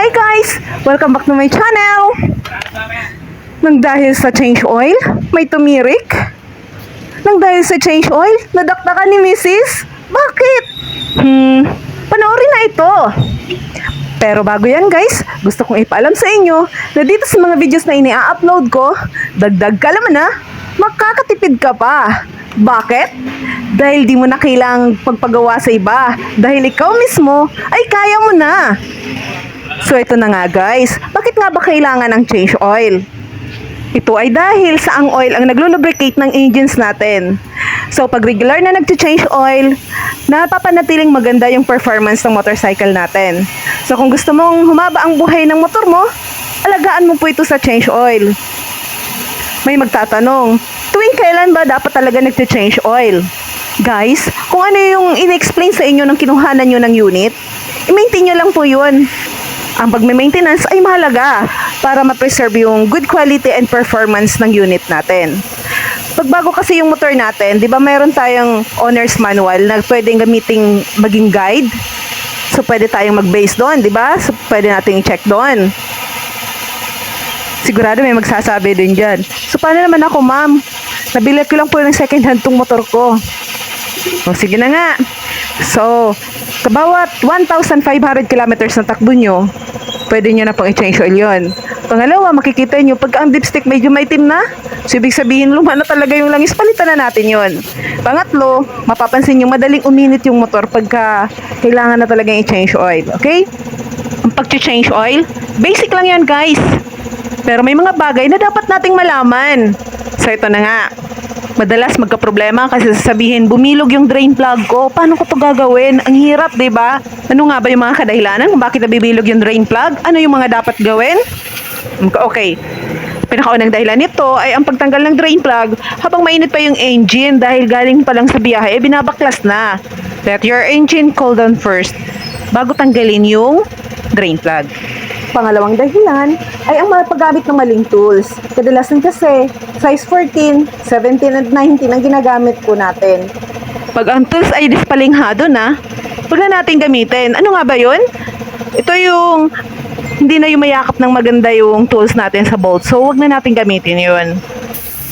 Hi guys! Welcome back to my channel! Nang dahil sa change oil, may tumirik. Nang dahil sa change oil, nadakdakan ni Mrs. Bakit? Hmm, panoorin na ito. Pero bago yan guys, gusto kong ipaalam sa inyo na dito sa mga videos na ini-upload ko, dagdag ka naman na, makakatipid ka pa. Bakit? Dahil di mo na kailangang pagpagawa sa iba. Dahil ikaw mismo ay kaya mo na. So ito na nga guys, bakit nga ba kailangan ng change oil? Ito ay dahil sa ang oil ang naglo-lubricate ng engines natin. So pag regular na nag-change oil, napapanatiling maganda yung performance ng motorcycle natin. So kung gusto mong humaba ang buhay ng motor mo, alagaan mo po ito sa change oil. May magtatanong, tuwing kailan ba dapat talaga nag-change oil? Guys, kung ano yung in-explain sa inyo ng kinuhanan nyo ng unit, i-maintain nyo lang po yun. Ang pagme-maintenance ay mahalaga para ma-preserve yung good quality and performance ng unit natin. Pagbago kasi yung motor natin, di ba mayroon tayong owner's manual na pwedeng gamiting maging guide? So pwede tayong mag-base doon, di ba? So pwede nating i-check doon. Sigurado may magsasabi din dyan. So paano naman ako ma'am? Nabili ko lang po ng second hand tong motor ko. O sige na nga. So, kabawat 1,500 kilometers na takbo nyo, pwede nyo na pang i-change oil yun. Pangalawa, makikita nyo, pag ang dipstick medyo maitim na, so ibig sabihin luma na talaga yung langis, palitan na natin yun. Pangatlo, mapapansin nyo, madaling uminit yung motor pagka kailangan na talaga i-change oil. Okay? Ang pag-change oil, basic lang yan guys. Pero may mga bagay na dapat nating malaman. So ito na nga. Madalas magka-problema kasi sasabihin, bumilog yung drain plug ko. Paano ko to gagawin? Ang hirap, 'di ba? Ano nga ba yung mga kadahilanan kung bakit nabibilog yung drain plug? Ano yung mga dapat gawin? Okay. Pinakaunang dahilan nito ay ang pagtanggal ng drain plug habang mainit pa yung engine dahil galing pa lang sa biyahe, eh, binabaklas na. Let your engine cool down first bago tanggalin yung drain plug. Pangalawang dahilan ay ang paggamit ng maling tools. Kadalasan kasi, size 14, 17, and 19 ang ginagamit po natin. Pag ang tools ay dispalinghado na, huwag na natin gamitin. Ano nga ba yun? Ito yung hindi na yung mayakap ng maganda yung tools natin sa bolt. So, huwag na natin gamitin yun.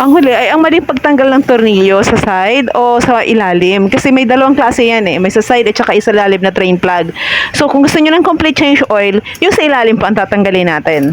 Ang huli ay ang maling pagtanggal ng tornilyo sa side o sa ilalim. Kasi may dalawang klase yan eh. May sa side at saka isa ilalim na drain plug. So kung gusto nyo ng complete change oil, yung sa ilalim po ang tatanggalin natin.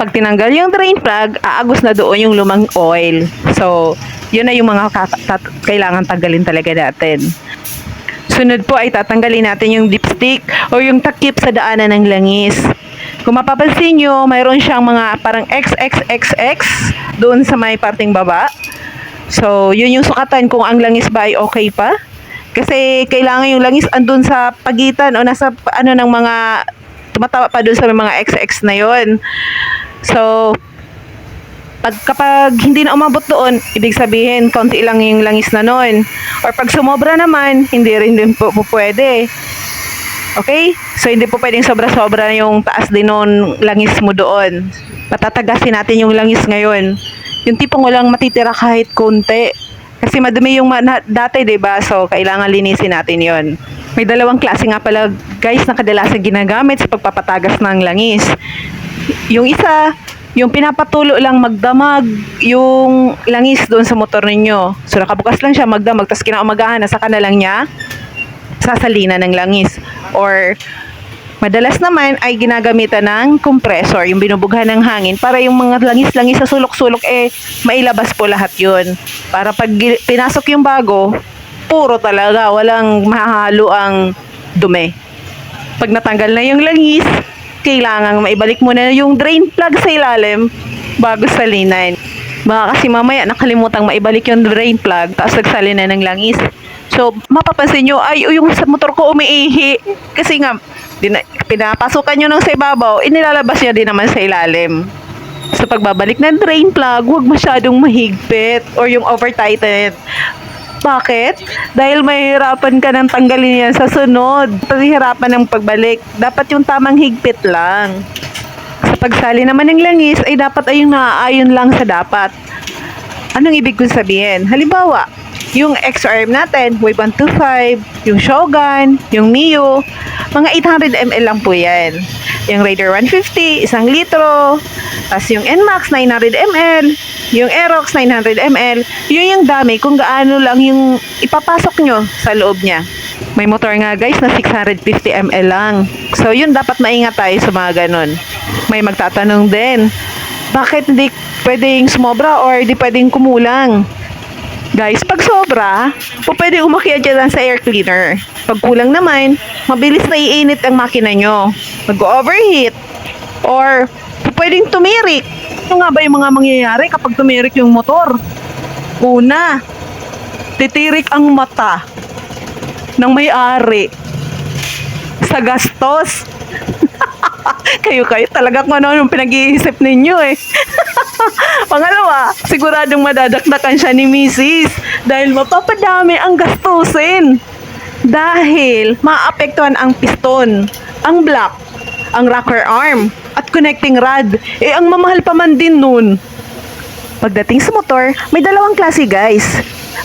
Pag tinanggal yung drain plug, aagos na doon yung lumang oil. So, yun na yung mga kailangan tanggalin talaga natin. Sunod po ay tatanggalin natin yung dipstick o yung takip sa daanan ng langis. Kung mapapansin nyo, mayroon siyang mga parang XXXX doon sa may parting baba. So, yun yung sukatan kung ang langis ba ay okay pa. Kasi kailangan yung langis andun sa pagitan o nasa ano ng mga tumatawa pa doon sa mga XX na yon. So, pag kapag hindi na umabot doon, ibig sabihin konti lang yung langis na noon. Or pag sumobra naman, hindi rin din po, po pwede. Okay? So hindi po pwedeng sobra-sobra yung taas din noon langis mo doon. Patatagasin natin yung langis ngayon. Yung tipong walang matitira kahit konti. Kasi madumi yung na, dati, ba? So kailangan linisin natin 'yon. May dalawang klase nga pala guys na kadalasan ginagamit sa pagpapatagas ng langis. Yung isa, yung pinapatulo lang magdamag yung langis doon sa motor ninyo. So nakabukas lang siya magdamag, tapos kinaumagahan, nasa ka na lang niya sasalina ng langis. Or madalas naman ay ginagamitan ng compressor, yung binubughan ng hangin para yung mga langis-langis sa sulok-sulok eh mailabas po lahat yun. Para pag pinasok yung bago, puro talaga, walang mahahalo ang dumi. Pag natanggal na yung langis, kailangan maibalik mo na yung drain plug sa ilalim bago salinan. Baka kasi mamaya nakalimutang maibalik yung drain plug tapos nagsali na ng langis. So, mapapansin nyo, ay, yung sa motor ko umiihi. Kasi nga, dina, pinapasukan nyo ng sa ibabaw, inilalabas niya din naman sa ilalim. Sa pagbabalik ng drain plug, huwag masyadong mahigpit or yung over-tightened. Bakit? Dahil mahirapan ka ng tanggalin yan sa sunod. Pahirapan ng pagbalik. Dapat yung tamang higpit lang. Sa pagsali naman ng langis, ay dapat ay yung naaayon lang sa dapat. Anong ibig kong sabihin? Halimbawa, Yung XRM natin, Wave 125, yung Shogun, yung Mio, mga 800 ml lang po yan. Yung Raider 150, isang litro. Tapos yung NMAX, 900 ml. Yung Aerox, 900 ml. Yun yung dami kung gaano lang yung ipapasok nyo sa loob niya. May motor nga guys na 650 ml lang. So yun dapat maingat tayo sa mga ganun. May magtatanong din, bakit hindi pwedeng sumobra or di pwedeng kumulang? Guys, pag sobra, po pwede umakyat dyan sa air cleaner. Pag kulang naman, mabilis na iinit ang makina nyo. Mag-overheat. Or, pwedeng tumirik. Ano nga ba yung mga mangyayari kapag tumirik yung motor? Una, titirik ang mata ng may-ari sa gastos. Kayo-kayo talaga kung ano yung pinag-iisip ninyo eh. Pangalawa, siguradong madadakdakan siya ni Mrs. Dahil mapapadami ang gastusin. Dahil maapektuhan ang piston, ang block, ang rocker arm, at connecting rod. Eh, ang mamahal pa man din nun. Pagdating sa motor, may dalawang klase guys.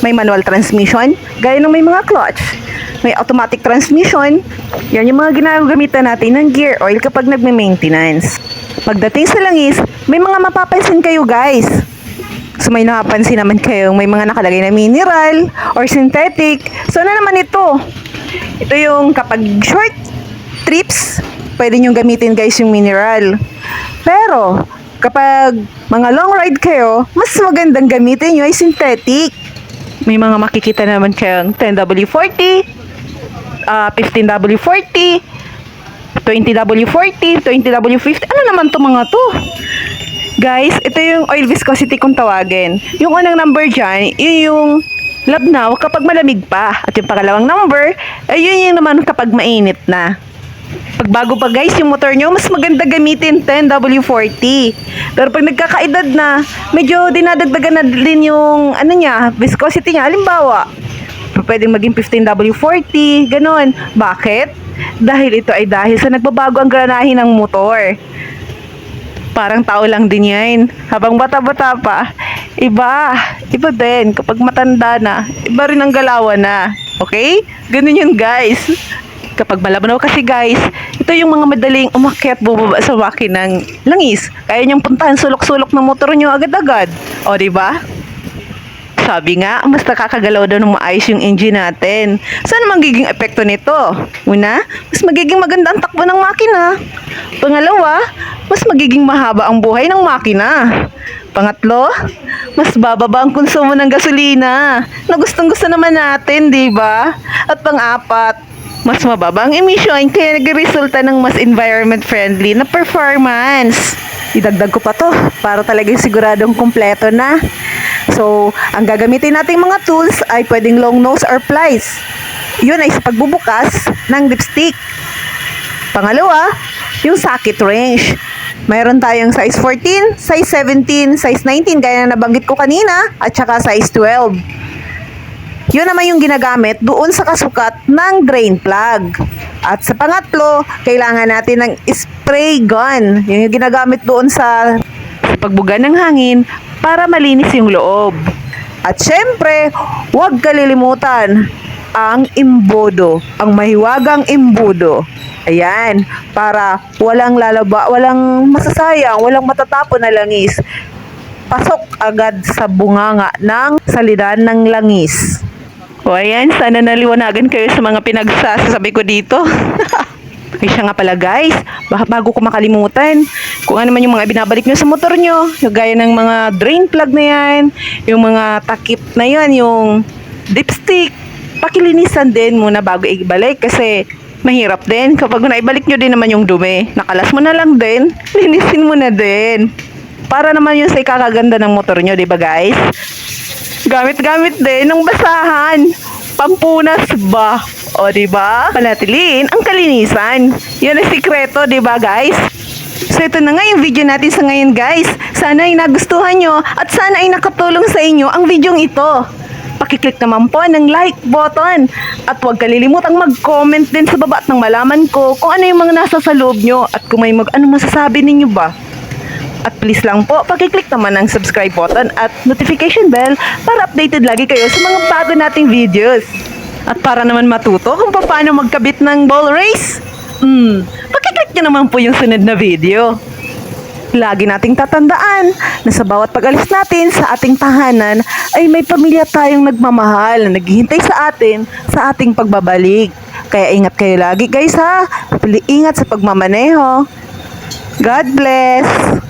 May manual transmission, gaya ng may mga clutch. May automatic transmission, yan yung mga ginagamitan natin ng gear oil kapag nagme-maintenance. Pagdating sa langis, may mga mapapansin kayo guys. So may napapansin naman kayo may mga nakalagay na mineral or synthetic. So ano naman ito? Ito yung kapag short trips, pwede nyo gamitin guys yung mineral. Pero kapag mga long ride kayo, mas magandang gamitin nyo ay synthetic. May mga makikita naman kayong 10W40, ah, 15W40, 20W40, 20W50. Ano naman to mga to? Guys, ito yung oil viscosity kung tawagin. Yung unang number dyan, yun yung labnaw kapag malamig pa. At yung pangalawang number, ay yun yung naman kapag mainit na. Pag bago pa guys yung motor nyo, mas maganda gamitin 10W40. Pero pag nagkakaedad na, medyo dinadagdagan na din yung ano niya, viscosity niya. Halimbawa, pwedeng maging 15W40, ganon. Bakit? Dahil ito ay dahil sa nagbabago ang granahe ng motor. Parang tao lang din yan. Habang bata-bata pa, iba. Iba din. Kapag matanda na, iba rin ang galawan na. Okay? Ganun yun guys. Kapag malabnaw kasi guys, ito yung mga madaling umakyat bumaba sa makinang langis. Kaya niyong puntahan sulok-sulok ng motor niyo agad-agad. O, di ba? Sabi nga, mas nakakagalaw daw ng maayos yung engine natin. Saan magiging epekto nito? Una, mas magiging maganda ang takbo ng makina. Pangalawa, mas magiging mahaba ang buhay ng makina. Pangatlo, mas bababa ang konsumo ng gasolina na gustong gusto naman natin, di ba? At pang-apat, mas mababa ang emission kaya nagresulta ng mas environment friendly na performance. Idagdag ko pa to para talagang siguradong kumpleto na. So, ang gagamitin nating mga tools ay pwedeng long nose or plies. Yun ay sa pagbubukas ng dipstick. Pangalawa, yung socket range. Mayroon tayong size 14, size 17, size 19 gaya na nabanggit ko kanina at saka size 12. Yun naman yung ginagamit doon sa kasukat ng drain plug. At sa pangatlo, kailangan natin ng spray gun. Yun yung ginagamit doon sa pagbuga ng hangin para malinis yung loob. At syempre, huwag kalilimutan ang imbodo, ang mahiwagang imbudo. Ayan, para walang lalaba, walang masasayang, walang matatapon na langis. Pasok agad sa bunganga ng salidan ng langis. O ayan, sana naliwanagan kayo sa mga pinagsasabi ko dito. Ay siya nga pala guys, bago ko makalimutan, kung ano man yung mga binabalik nyo sa motor nyo, gaya ng mga drain plug na yan, yung mga takip na yan, yung dipstick, pakilinisan din muna bago ibalik kasi mahirap din kapag naibalik nyo din naman yung dumi. Nakalas mo na lang din, linisin mo na din. Para naman yun sa ikakaganda ng motor nyo, di ba guys? Gamit-gamit din ng basahan. Pampunas ba? O, ba? Panatilin ang kalinisan. Yan ang sikreto, ba, guys? So, ito na nga yung video natin sa ngayon, guys. Sana ay nagustuhan nyo at sana ay nakatulong sa inyo ang video ito. Pakiclick naman po ng like button at huwag kalilimutang mag-comment din sa baba at nang malaman ko kung ano yung mga nasa sa loob nyo at kung may mag ano masasabi ninyo ba. At please lang po, pakiclick naman ang subscribe button at notification bell para updated lagi kayo sa mga bago nating videos. At para naman matuto kung paano magkabit ng ball race, hmm, pakiclick nyo naman po yung sunod na video. Lagi nating tatandaan na sa bawat pag-alis natin sa ating tahanan ay may pamilya tayong nagmamahal na naghihintay sa atin sa ating pagbabalik. Kaya ingat kayo lagi guys ha. Ingat sa pagmamaneho. God bless.